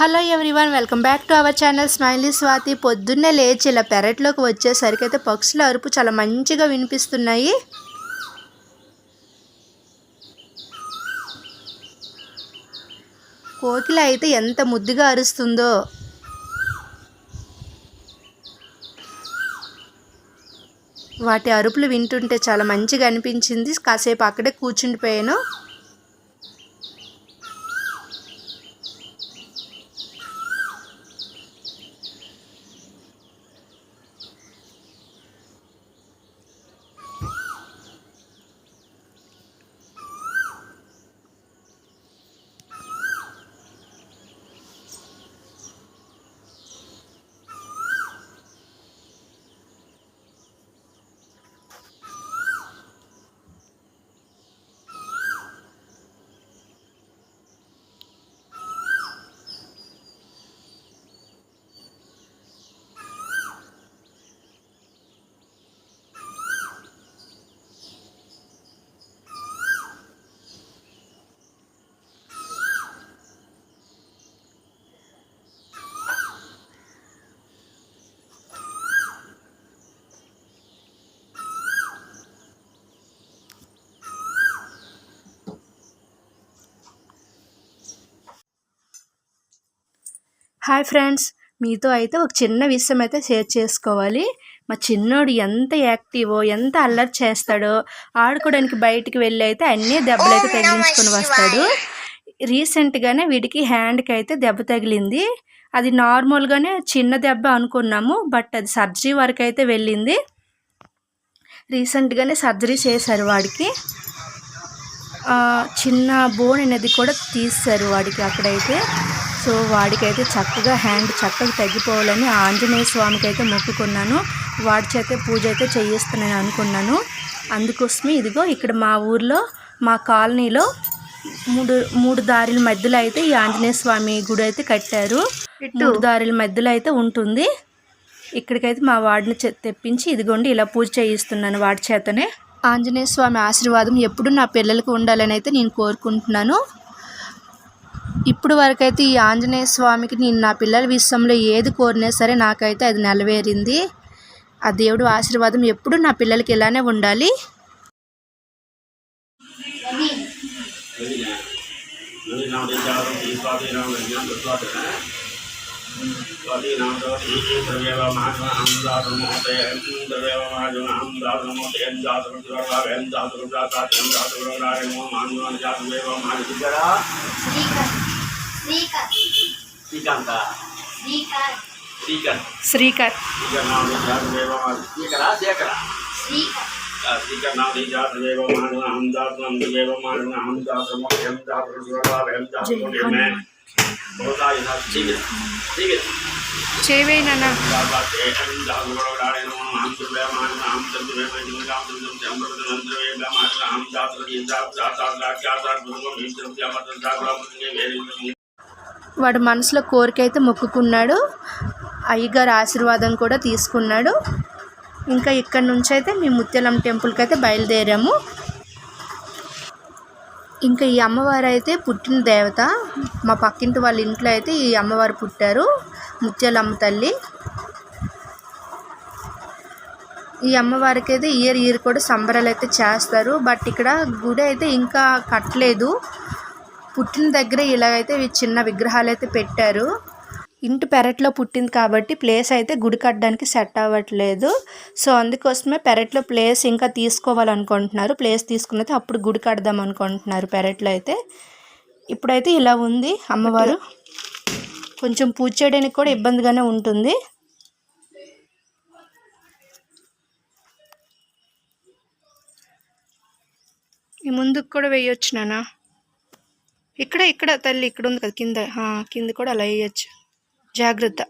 Hello everyone welcome back to our channel smiley Swathi. పొద్దున్నే లేచి ఇలా పెరట్లోకి వచ్చేసరికి అయితే పక్షుల అరుపు చాలా మంచిగా వినిపిస్తున్నాయి. కోకిల అయితే ఎంత ముద్దుగా అరుస్తుందో. వాటి అరుపులు వింటుంటే చాలా మంచిగా అనిపించింది. కాసేపు అక్కడే కూర్చుండిపోయాను. హాయ్ ఫ్రెండ్స్ మీతో అయితే ఒక చిన్న విషయం అయితే షేర్ చేసుకోవాలి. మా చిన్నోడు ఎంత యాక్టివో ఎంత అల్లరి చేస్తాడో ఆడుకోవడానికి బయటికి వెళ్ళి అయితే అన్నీ దెబ్బలు అయితే తగిలించుకొని వస్తాడు. రీసెంట్గానే వీడికి హ్యాండ్కి అయితే దెబ్బ తగిలింది. అది నార్మల్గానే చిన్న దెబ్బ అనుకున్నాము బట్ అది సర్జరీ వరకు అయితే వెళ్ళింది. రీసెంట్గానే సర్జరీ చేశారు వాడికి. చిన్న బోన్ అనేది కూడా తీస్తారు వాడికి అక్కడైతే. సో వాడికైతే చక్కగా హ్యాండ్ చక్కగా తగ్గిపోవాలని ఆంజనేయ స్వామికి అయితే మొక్కుకున్నాను. వాడి చేతే పూజ అయితే చేయిస్తున్నాను అనుకున్నాను. అందుకోసమే ఇదిగో ఇక్కడ మా ఊర్లో మా కాలనీలో మూడు మూడు దారిల మధ్యలో అయితే ఈ ఆంజనేయ స్వామి గుడి అయితే కట్టారు. మూడు దారిల మధ్యలో అయితే ఉంటుంది. ఇక్కడికైతే మా వాడిని తెప్పించి ఇదిగోండి ఇలా పూజ చేయిస్తున్నాను వాడి చేతనే. ఆంజనేయ స్వామి ఆశీర్వాదం ఎప్పుడు నా పిల్లలకు ఉండాలని అయితే నేను కోరుకుంటున్నాను. ఇప్పుడు వరకైతే ఈ ఆంజనేయ స్వామికి నేను నా పిల్లల విషయంలో ఏది కోరినా సరే నాకైతే అది నెరవేరింది. ఆ దేవుడు ఆశీర్వాదం ఎప్పుడు నా పిల్లలకి ఇలానే ఉండాలి. श्रीकांत श्रीकर। श्रीकर। श्रीकर। नाम श्रीकरा जयकरा श्रीकर श्रीकर नाम नहीं जात देव मान हम जात हम देव मान हम जात हम जात हम जात मैं చేవేనా వాడు మనసులో కోరిక అయితే మొక్కుకున్నాడు. అయ్యగారు ఆశీర్వాదం కూడా తీసుకున్నాడు. ఇంకా ఇక్కడ నుంచి అయితే మేము ముత్యాలం టెంపుల్కి అయితే బయలుదేరాము. ఇంకా ఈ అమ్మవారు అయితే పుట్టిన దేవత. మా పక్కింటి వాళ్ళ ఇంట్లో అయితే ఈ అమ్మవారు పుట్టారు. ముత్యాలమ్మ తల్లి. ఈ అమ్మవారికి అయితే ఇయర్ ఇయర్ కూడా సంబరాలు అయితే చేస్తారు. బట్ ఇక్కడ గుడి అయితే ఇంకా కట్టలేదు. పుట్టిన దగ్గర ఇలాగైతే చిన్న విగ్రహాలు అయితే పెట్టారు. ఇంటి పెరట్లో పుట్టింది కాబట్టి ప్లేస్ అయితే గుడి కట్టడానికి సెట్ అవ్వట్లేదు. సో అందుకోసమే పెరట్లో ప్లేస్ ఇంకా తీసుకోవాలనుకుంటున్నారు. ప్లేస్ తీసుకుని అయితే అప్పుడు గుడి కడదాం అనుకుంటున్నారు పెరట్లో అయితే. ఇప్పుడైతే ఇలా ఉంది అమ్మవారు. కొంచెం పూజ చేయడానికి కూడా ఇబ్బందిగానే ఉంటుంది. ఈ ముందుకు కూడా వేయొచ్చు నానా ఇక్కడ ఇక్కడ తల్లి ఇక్కడ ఉంది కదా. కింద కింద కూడా అలా వేయచ్చు. జాగ్రత్త.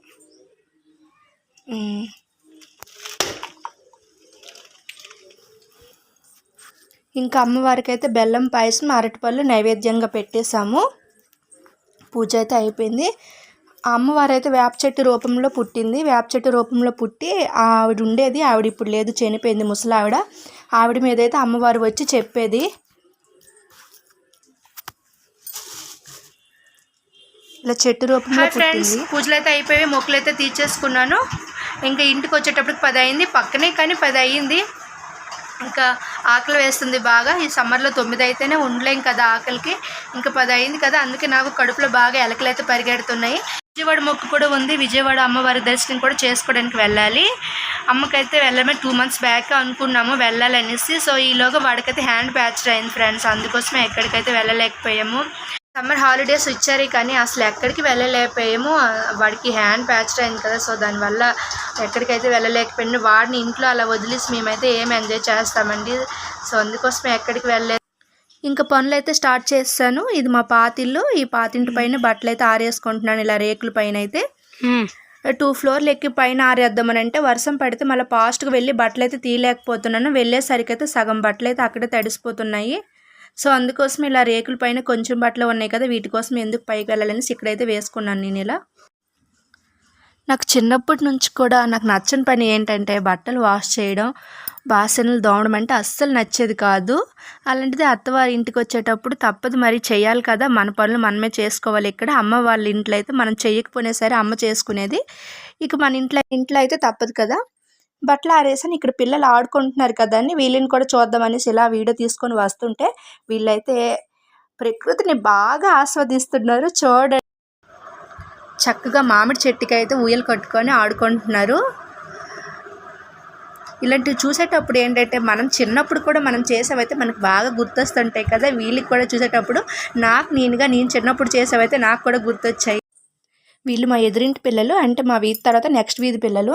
ఇంకా అమ్మవారికి అయితే బెల్లం పాయసం అరటిపళ్ళు నైవేద్యంగా పెట్టేశాము. పూజ అయితే అయిపోయింది. ఆ అమ్మవారు అయితే వేప చెట్టు రూపంలో పుట్టింది. వేప చెట్టు రూపంలో పుట్టి ఆవిడ ఉండేది. ఆవిడ ఇప్పుడు లేదు చనిపోయింది ముసలావిడ. ఆవిడ మీద అయితే అమ్మవారు వచ్చి చెప్పేది. ఇలా చెట్టు రూపంలో ఫ్రెండ్స్ పూజలు అయితే అయిపోయి మొక్కలు అయితే తీర్చేసుకున్నాను. ఇంకా ఇంటికి వచ్చేటప్పటికి పది అయింది పక్కనే కానీ పది అయ్యింది ఇంకా ఆకలి వేస్తుంది బాగా ఈ సమ్మర్లో తొమ్మిది అయితేనే ఉండలేం కదా ఆకలికి. ఇంకా పది అయింది కదా అందుకే నాకు కడుపులో బాగా ఎలకలు అయితే పరిగెడుతున్నాయి. విజయవాడ మొక్కు కూడా ఉంది విజయవాడ అమ్మవారి దర్శనం కూడా చేసుకోవడానికి వెళ్ళాలి. అమ్మకైతే వెళ్ళమే టూ మంత్స్ బ్యాక్ అనుకున్నాము వెళ్ళాలనేసి. సో ఈలోగా వాడికైతే హ్యాండ్ ప్యాచర్ అయింది ఫ్రెండ్స్ అందుకోసమే ఎక్కడికైతే వెళ్ళలేకపోయాము. సమ్మర్ హాలిడేస్ ఇచ్చారు కానీ అసలు ఎక్కడికి వెళ్ళలేకపోయాము. వాడికి హ్యాండ్ ప్యాచర్ అయింది కదా సో దానివల్ల ఎక్కడికైతే వెళ్ళలేకపోయాము వాడిని ఇంట్లో అలా వదిలేసి మేమైతే ఏం ఎంజాయ్ చేస్తామండి. సో అందుకోసమే ఎక్కడికి వెళ్ళలేదు. ఇంకా పనులు అయితే స్టార్ట్ చేస్తాను. ఇది మా పాతిల్లు ఈ పాతింటి పైన బట్టలు అయితే ఆరేసుకుంటున్నాను ఇలా రేకుల పైన అయితే. టూ ఫ్లోర్లు ఎక్కి పైన ఆరేద్దామని అంటే వర్షం పడితే మళ్ళీ ఫాస్ట్గా వెళ్ళి బట్టలు అయితే తీయలేకపోతున్నాను. వెళ్ళేసరికి అయితే సగం బట్టలు అయితే అక్కడే తడిసిపోతున్నాయి. సో అందుకోసం ఇలా రేకుల పైన కొంచెం బట్టలు ఉన్నాయి కదా వీటి కోసం ఎందుకు పైకి వెళ్ళాలనేసి ఇక్కడైతే వేసుకున్నాను నేను ఇలా. నాకు చిన్నప్పటి నుంచి కూడా నాకు నచ్చని పని ఏంటంటే బట్టలు వాష్ చేయడం బాసనలు దోమడం అంటే అస్సలు నచ్చేది కాదు. అలాంటిది అత్తవారి ఇంటికి వచ్చేటప్పుడు తప్పదు మరి చేయాలి కదా మన పనులు మనమే చేసుకోవాలి. ఇక్కడ అమ్మ వాళ్ళ ఇంట్లో అయితే మనం చేయకపోయినా సరే అమ్మ చేసుకునేది. ఇక మన ఇంట్లో ఇంట్లో అయితే తప్పదు కదా. బట్టలు ఆరేసాను ఇక్కడ పిల్లలు ఆడుకుంటున్నారు కదా అని వీళ్ళని కూడా చూద్దామనేసి ఇలా వీడియో తీసుకొని వస్తుంటే వీళ్ళైతే ప్రకృతిని బాగా ఆస్వాదిస్తున్నారు. చూడండి. చక్కగా మామిడి చెట్టుకి అయితే ఊయలు కట్టుకొని ఆడుకుంటున్నారు. ఇలాంటివి చూసేటప్పుడు ఏంటంటే మనం చిన్నప్పుడు కూడా మనం చేసేవైతే మనకు బాగా గుర్తొస్తుంటాయి కదా. వీళ్ళకి కూడా చూసేటప్పుడు నాకు నేనుగా నేను చిన్నప్పుడు చేసేవైతే నాకు కూడా గుర్తొచ్చాయి. వీళ్ళు మా ఎదురింటి పిల్లలు అంటే మా వీధి తర్వాత నెక్స్ట్ వీధి పిల్లలు.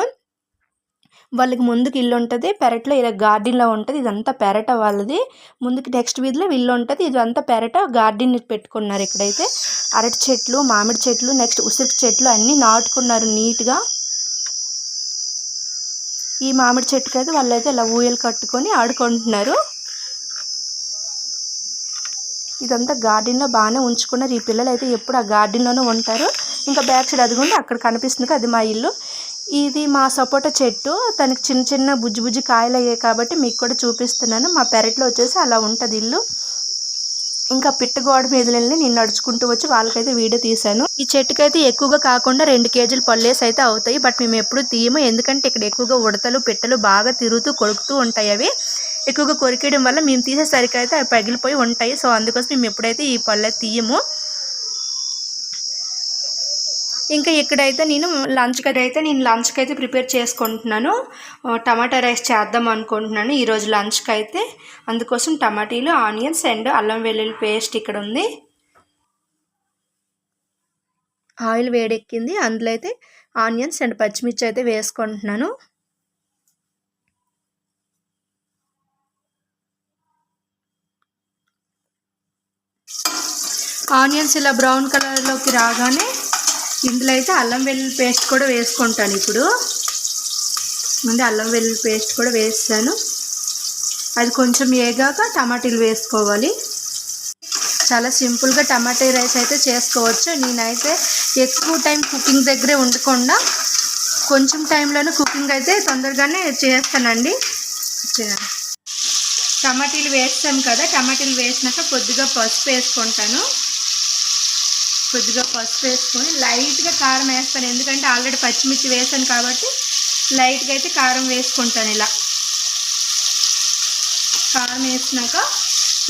వాళ్ళకి ముందుకు ఇల్లు ఉంటుంది పెరట్లో ఇలా గార్డెన్లో ఉంటుంది ఇదంతా పెరట వాళ్ళది. ముందుకు నెక్స్ట్ వీధిలో ఇల్లు ఉంటుంది ఇదంతా పెరట గార్డెన్ పెట్టుకున్నారు ఇక్కడైతే. అరటి చెట్లు మామిడి చెట్లు నెక్స్ట్ ఉసిరి చెట్లు అన్నీ నాటుకున్నారు నీట్గా. ఈ మామిడి చెట్టుకి అయితే వాళ్ళైతే ఇలా ఊయలు కట్టుకొని ఆడుకుంటున్నారు. ఇదంతా గార్డెన్లో బాగానే ఉంచుకున్నారు. ఈ పిల్లలు అయితే ఎప్పుడు ఆ గార్డెన్లోనే ఉంటారు. ఇంకా బ్యాక్ సైడ్ అదిగోండి అక్కడ కనిపిస్తుంది అది మా ఇల్లు. ఇది మా సపోటా చెట్టు. దానికి చిన్న చిన్న బుజ్జి బుజ్జి కాయలు అయ్యాయి కాబట్టి మీకు కూడా చూపిస్తున్నాను. మా పెరట్లో వచ్చేసి అలా ఉంటుంది ఇల్లు. ఇంకా పిట్టగోడ మీద వెళ్ళి నేను నడుచుకుంటూ వచ్చి వాళ్ళకైతే వీడియో తీశాను. ఈ చెట్టుకైతే ఎక్కువగా కాకుండా రెండు కేజీలు పళ్ళేసి అయితే అవుతాయి. బట్ మేము ఎప్పుడు తీయము. ఎందుకంటే ఇక్కడ ఎక్కువగా ఉడతలు పిట్టలు బాగా తిరుగుతూ కొడుకుతూ ఉంటాయి అవి. ఎక్కువగా కొరికేయడం వల్ల మేము తీసేసరికి అయితే అవి పగిలిపోయి ఉంటాయి. సో అందుకోసం మేము ఎప్పుడైతే ఈ పళ్ళే తీయము ఇంకా ఇక్కడైతే నేను లంచ్కి అయితే నేను లంచ్కి అయితే ప్రిపేర్ చేసుకుంటున్నాను. టమాటా రైస్ చేద్దాం అనుకుంటున్నాను. ఈరోజు లంచ్కి అయితే అందుకోసం టమాటీలు ఆనియన్స్ అండ్ అల్లం వెల్లుల్లి పేస్ట్ ఇక్కడ ఉంది. ఆయిల్ వేడెక్కింది. అందులో అయితే ఆనియన్స్ అండ్ పచ్చిమిర్చి అయితే వేసుకుంటున్నాను. ఆనియన్స్ ఇలా బ్రౌన్ కలర్లోకి రాగానే ఇందులో అయితే అల్లం వెల్లుల్లి పేస్ట్ కూడా వేసుకుంటాను ఇప్పుడు. ముందు అల్లం వెల్లుల్లి పేస్ట్ కూడా వేస్తాను. అది కొంచెం ఏగాక టమాటీలు వేసుకోవాలి. చాలా సింపుల్గా టమాటా రైస్ అయితే చేసుకోవచ్చు. నేనైతే ఎక్కువ టైం కుకింగ్ దగ్గరే ఉండకుండా కొంచెం టైంలోనే కుకింగ్ అయితే తొందరగానే చేస్తానండి. టమాటీలు వేస్తాం కదా టమాటీలు వేసినాక కొద్దిగా పసుపు వేసుకుంటాను. కొద్దిగా పసుపు వేసుకొని లైట్గా కారం వేస్తాను. ఎందుకంటే ఆల్రెడీ పచ్చిమిర్చి వేసాను కాబట్టి లైట్గా అయితే కారం వేసుకుంటాను ఇలా. కారం వేసినాక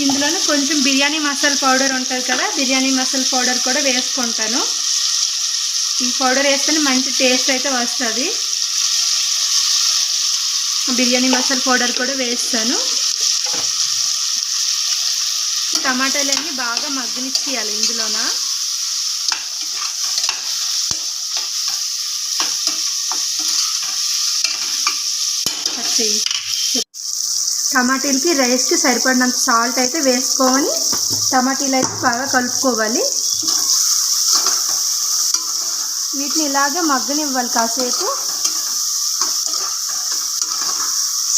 ఇందులోనే కొంచెం బిర్యానీ మసాలా పౌడర్ ఉంటుంది కదా బిర్యానీ మసాలా పౌడర్ కూడా వేసుకుంటాను. ఈ పౌడర్ వేస్తేనే మంచి టేస్ట్ అయితే వస్తుంది. బిర్యానీ మసాలా పౌడర్ కూడా వేస్తాను. టమాటాలన్నీ బాగా మగ్గనిచ్చేయాలి ఇందులోన. పచ్చి టమాటీలకి రైస్కి సరిపడినంత సాల్ట్ అయితే వేసుకోవాలి టమాటీలు అయితే బాగా కలుపుకోవాలి. వీటిని ఇలాగే మగ్గనివ్వాలి కాసేపు.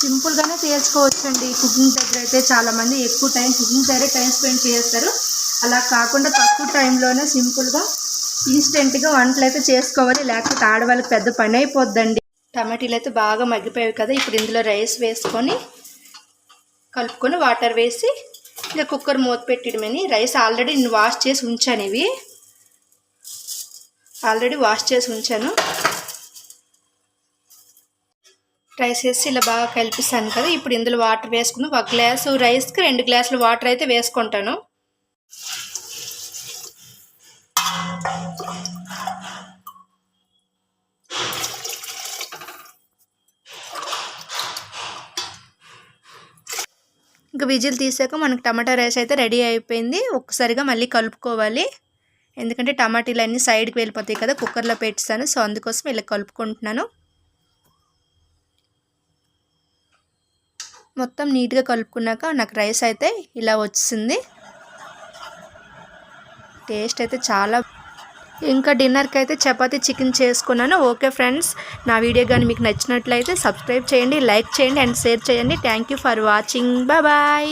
సింపుల్గానే చేసుకోవచ్చండి కుకింగ్ దగ్గర అయితే చాలామంది ఎక్కువ టైం కుకింగ్ దగ్గర టైం స్పెండ్ చేస్తారు. అలా కాకుండా తక్కువ టైంలోనే సింపుల్గా ఇన్స్టెంట్గా వంటలు అయితే చేసుకోవాలి. లేకపోతే ఆడవాళ్ళకి పెద్ద పని అయిపోద్దండి. టమాటీలు అయితే బాగా మగ్గిపోయాయి కదా ఇప్పుడు ఇందులో రైస్ వేసుకొని కలుపుకొని వాటర్ వేసి ఇంకా కుక్కర్ మూత పెట్టడమని రైస్ ఆల్రెడీ నేను వాష్ చేసి ఉంచాను ఇవి. ఆల్రెడీ వాష్ చేసి ఉంచాను. రైస్ వేసి ఇలా బాగా కలిపిస్తాను కదా ఇప్పుడు ఇందులో వాటర్ వేసుకుని ఒక గ్లాసు రైస్కి రెండు గ్లాసులు వాటర్ అయితే వేసుకుంటాను. ఇంకా విజిల్ తీసాక మనకు టమాటా రైస్ అయితే రెడీ అయిపోయింది. ఒక్కసారిగా మళ్ళీ కలుపుకోవాలి. ఎందుకంటే టమాటీలు అన్నీ సైడ్కి వెళ్ళిపోతాయి కదా కుక్కర్లో పెట్టాను సో అందుకోసం ఇలా కలుపుకుంటున్నాను. మొత్తం నీట్గా కలుపుకున్నాక నాకు రైస్ అయితే ఇలా వచ్చింది. టేస్ట్ అయితే చాలా ఇంకా డిన్నర్కి అయితే చపాతీ చికెన్ చేసుకున్నాను. ఓకే ఫ్రెండ్స్ నా వీడియో కానీ మీకు నచ్చినట్లయితే సబ్స్క్రైబ్ చేయండి లైక్ చేయండి అండ్ షేర్ చేయండి. Thank you for watching. Bye.